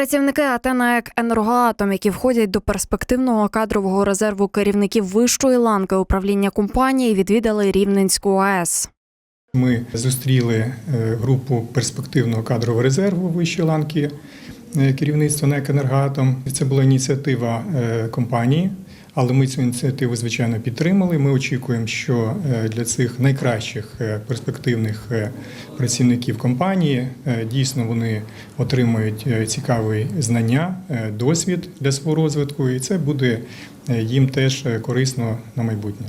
Працівники АТНАЕК «Енергоатом», які входять до перспективного кадрового резерву керівників вищої ланки управління компанії, відвідали Рівненську АЕС. Ми зустріли е, групу перспективного кадрового резерву вищої ланки е, керівництва НЕК «Енергоатом». Це була ініціатива е, компанії, але ми цю ініціативу звичайно підтримали. Ми очікуємо, що е, для цих найкращих е, перспективних е, працівників компанії дійсно вони отримують цікаві знання, досвід для свого розвитку, і це буде їм теж корисно на майбутнє.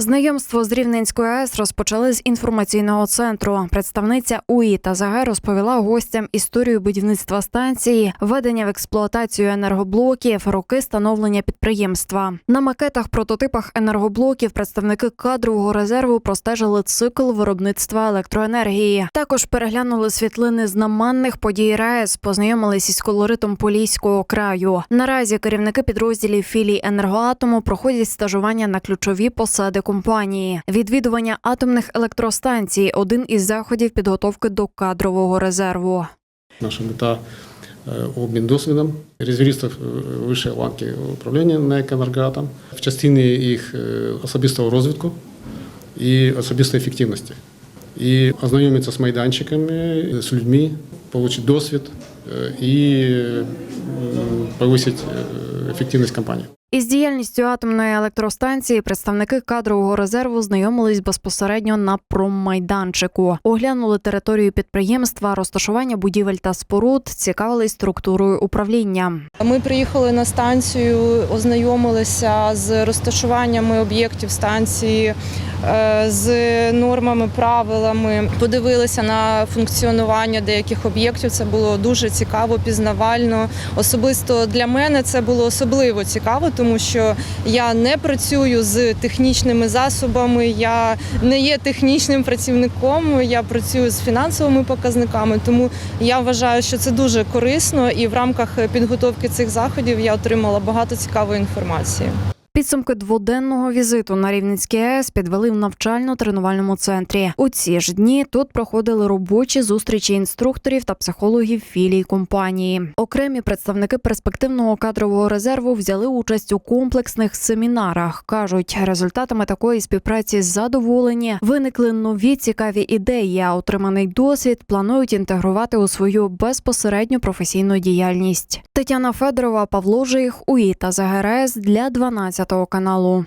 Знайомство з Рівненською АЕС розпочали з інформаційного центру. Представниця УІ та ЗАГЕ розповіла гостям історію будівництва станції, введення в експлуатацію енергоблоків, роки становлення підприємства. На макетах прототипах енергоблоків представники кадрового резерву простежили цикл виробництва електроенергії. Також переглянули світлини з наманних подій РАЕС, познайомились із колоритом Поліського краю. Наразі керівники підрозділів філій енергоатому проходять стажування на ключові посади компанії. Відвідування атомних електростанцій один із заходів підготовки до кадрового резерву. Наша мета е, обмін досвідом резервістів е, вищої ланки управління НЕК «Енергоатом» в частині їх е, особистого розвитку і особистої ефективності. І ознайомитися з майданчиками, з людьми, отримати досвід і повисити ефективність компанії. Із діяльністю атомної електростанції представники кадрового резерву знайомились безпосередньо на промайданчику. Оглянули територію підприємства, розташування будівель та споруд, цікавились структурою управління. Ми приїхали на станцію, ознайомилися з розташуваннями об'єктів станції, е, з нормами, правилами, подивилися на функціонування деяких об'єктів. Це було дуже цікаво, пізнавально. Особисто для мене це було особливо цікаво, тому що я не працюю з технічними засобами, я не є технічним працівником, я працюю з фінансовими показниками. Тому я вважаю, що це дуже корисно, і в рамках підготовки цих заходів я отримала багато цікавої інформації. Підсумки дводенного візиту на Рівненській АЕС підвели в навчально-тренувальному центрі. У ці ж дні тут проходили робочі зустрічі інструкторів та психологів філій компанії. Окремі представники перспективного кадрового резерву взяли участь у комплексних семінарах. кажуть, результатами такої співпраці задоволені. Виникли нові цікаві ідеї. А отриманий досвід планують інтегрувати у свою безпосередню професійну діяльність. Тетяна Федорова, Павло Жих, УІ та для 12 каналу.